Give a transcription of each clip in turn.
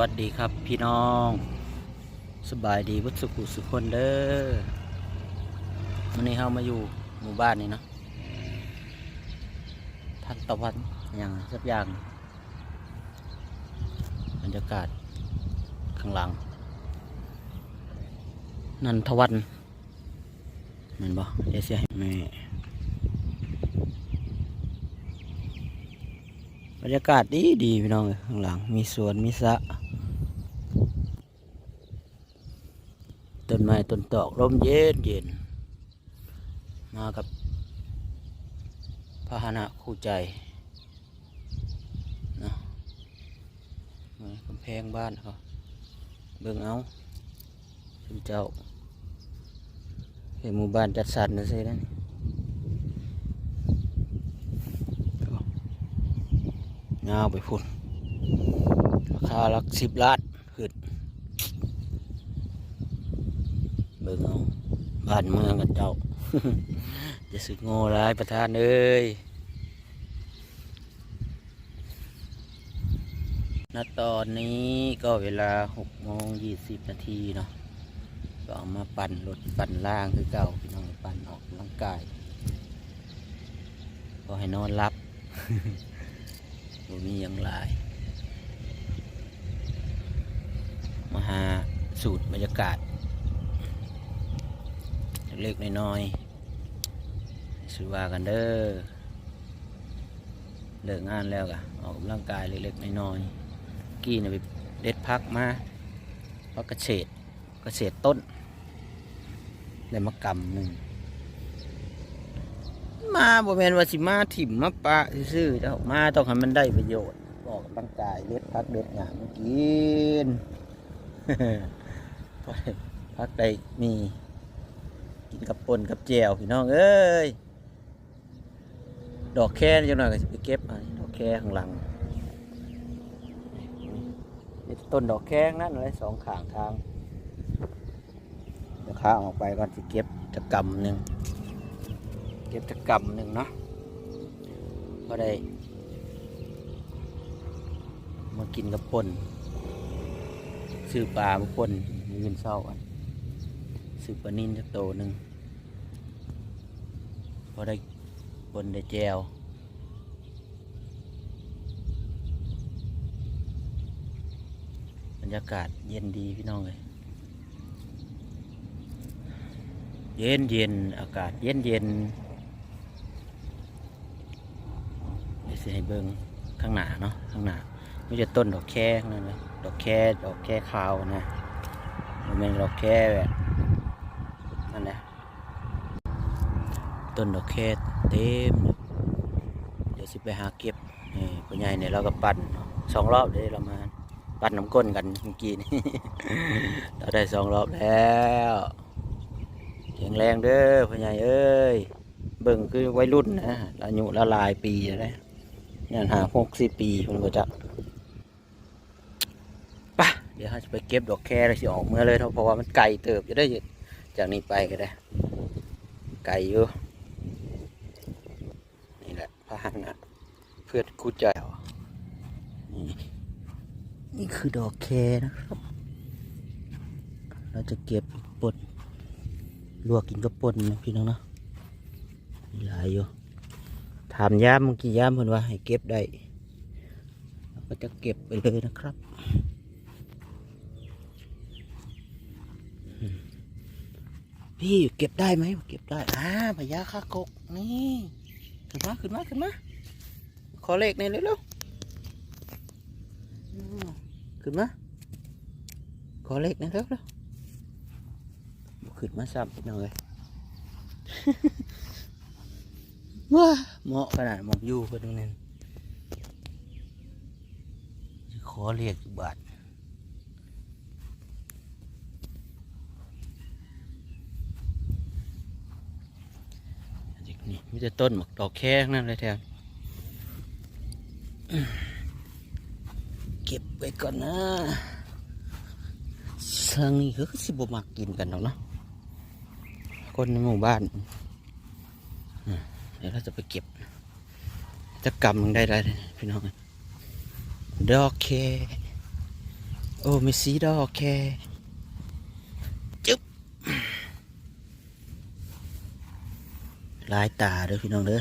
วัสดีครับพี่น้อง สบายดีวัสุขุสุคนเด้อวันนี้เรามาอยู่หมู่บ้านนี่เนาะทันตะวันอย่างสักอย่าง บรรยากาศข้างหลัง นันทวันเห็นบ่เดี๋ยวเสียให้แม่บรรยากาศดีดีพี่น้องข้างหลัง มีสวนมีสระ ต้นไม้ต้นตอกร่มเย็นเย็น มากับพาหนะคู่ใจนะกำแพงบ้านเขาเบิ่งเอาชุมเจ้าเห็นหมู่บ้านจัดสรรนะสินั่นงาไปพุ่นราคาหลักสิบล้านขึ้น เบิ่งเอาบ้านเมืองกันเจ้าจะสึกโง่ร้ายประธานเอ้ยณตอนนี้ก็เวลาหกโมงยี่สิบนาทีเนาะก็เอามาปั่นรถปั่นล่างคือเก่าพี่น้องปั่นออกกำลังกาย ก็ให้นอนรับบ่มีหยังหลายมาหาสูตรบรรยากาศ เล็กๆน้อยๆสุว่ากันเด้อเลิกงานแล้วกะออกกำลังกายเล็กๆน้อยๆกี้เนี่ยไปเด็ดพักมาพักกระเฉดเกษตรต้นได้มากำหนึ่งมาบ่แมนว่าสิมาถิ่มมาปะซื่อๆเจ้ามาต้องให้มันได้ประโยชน์ออกกำลังกายเล็ดพักเด็ดหยามกินพักได้มี กินกับปนกับแจวพี่น้องเอ้ยดอกแค่จังหน่อยก็สิไปเก็บอันนี้ดอกแค่ข้างหลังนี่ต้นดอกแค่นั่นเลยสองขางทางเดี๋ยวข้าออกไปก่อนจะเก็บจะกำหนึ่งเก็บจะกำหนึ่งเนาะก็ได้ มากินกับปนซื้อปลามาปนมีเงินเศร้ากัน ซื้อปลานิ่นจะโตหนึ่งพอได้ปนได้แจวบรรยากาศเย็นดีพี่น้องเลยเย็นเย็นอากาศเย็นเย็นเดี๋ยวสิให้เบิ่งข้างหน้าเนาะข้างหน้าไม่จะต้นดอกแค่ข้างนั้นเลยดอกแค่ดอกแค่ขาวนะมันเป็นดอกแค่แบบ นั่นแหละต้นดอกแค่เต็ม เดี๋ยวสิไปหาเก็บนี่ปัญญาเนี่ยเราก็ปั่นสองรอบเลยเรามาปั่นน้ำก้นกันเมื่อกี้นี่เราได้สองรอบแล้วแข็งแรงเด้อพ่อใหญ่เอ้ยเบิ่งคือวัยรุ่นนะอายุละลายปีนะเนี่ยหาหกสิบปีคนก็จะปะเดี๋ยวเราจะไปเก็บดอกแคร์แล้วสิออกเมื่อเลยเพราะว่ามันไกลเติบจะได้ จากนี้ไปก็ได้ ไกลอยู่นี่แหละพาหนะเพื่อนคู่ใจนี่นี่คือดอกแครนะครับ เราจะเก็บปลดลวกกินกับป่นนะพี่น้องเนาะมีหลายอยู่ถามย่ามเมื่อกี้ย่ามเพิ่นว่าให้เก็บได้เราก็จะเก็บไปเลยนะครับอืม พี่เก็บได้ไหมเก็บได้อ่าพญาคากกนี่ขึ้นมาขึ้นมาขึ้นมาขอเลขหน่อยเร็วๆอืมขึ้นมาขอเลขหน่อยเร็วๆบ่ขึ้นมาซ้ำพี่น้องเลยว้าเหมาะขนาดหมองอยู่เพิ่นตรงนั้นสิขอเรียกอยู่บาท นี่มีแต่ต้นหมกดอกแค่นั่นเลยแทนเก็บไว้ก่อนนะทางนี้เขาก็สิบมักกินกันหรอกเนาะคนในหมู่บ้านเดี๋ยวเราจะไปเก็บจะกำมึงได้ได้เลยพี่น้องดอกแคโอ้มีสีดอกแคจึ๊บ ลายตาเด้อพี่น้องเด้อ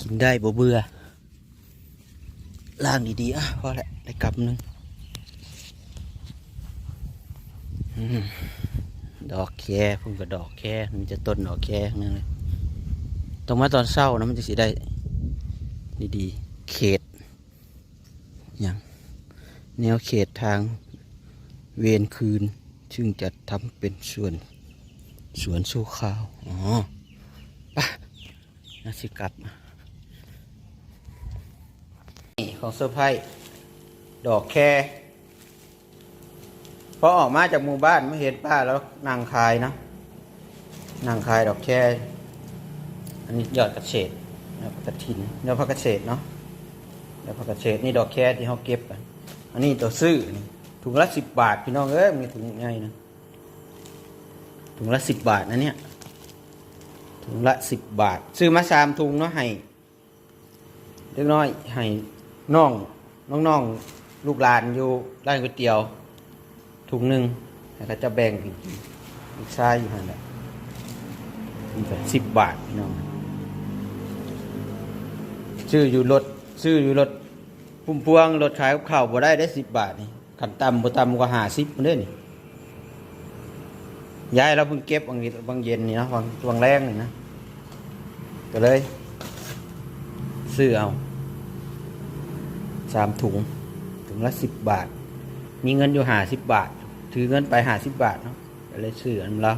กินได้บ่เบื่อล่างดีๆอะพอแหละได้กลับหนึงดอกแคพุ่งกับดอกแคมันจะต้นดอกแคทั้งนั่นเลยต้องมาตอนเศร้านะมันจะสิได้ ดีๆเขต แนวเขตทางเวียนคืน ซึ่งจะทำเป็นส่วนสวนสู้ข้าว อ๋อไปน่าสิกลับนี่ของเซอร์ไพรส์ดอกแคพอออกมาจากหมู่บ้านไม่เห็นป้าแล้วนางคายนะนางคายดอกแคอันนี้ยอดกระเฉดยอดกระถินยอดผักกระเฉดเนาะยอดผักกระเฉดนี่ดอกแคที่เขาเก็บกัน อันนี้ตัวซื้อนี่ถุงละสิบบาทพี่น้องเอ้ยมีถุงใหญ่นะถุงละสิบบาทนะเนี่ยถุงละสิบบาท ซื้อมาสามถุงเนาะให้เล็กน้อยให้น้องน้องน้องลูกหลานอยู่ร้านก๋วยเตี๋ยวถุงหนึ่งแล้วก็จะแบ่งอีกอีกชายอยู่หันแหละสิบบาทพี่น้อง ซื้ออยู่รถซื้ออยู่รถ พุ่มพวงรถขายกับข้าวบ่ได้ได้สิบบาทนี่ขันต่ำบ่ต่ำก็หาสิบมันเด้นี่ย้ายเราเพิ่งเก็บบางบางเย็นนี่นะบางบางแรงนี่นะก็เลย ซื้อเอาสามถุงถุงละสิบบาท มีเงินอยู่หาสิบบาท ถือเงินไปหาสิบบาทเนาะก็เลยซื้ออันละ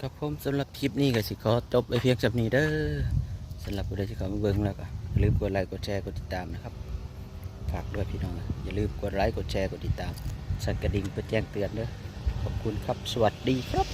ครับผมสำหรับคลิปนี้ก็สิขอจบไปเพียงจำนี้เด้อสำหรับผู้ใดที่เขาเบิ่งแล้วก็าลืมกดไลค์กดแชร์กดติดตามนะครับ ฝากด้วยพี่น้องอย่าลืมกดไลค์กดแชร์กดติดตาม สั่นกระดิ่งเพื่อแจ้งเตือนเด้อขอบคุณครับ สวัสดีครับ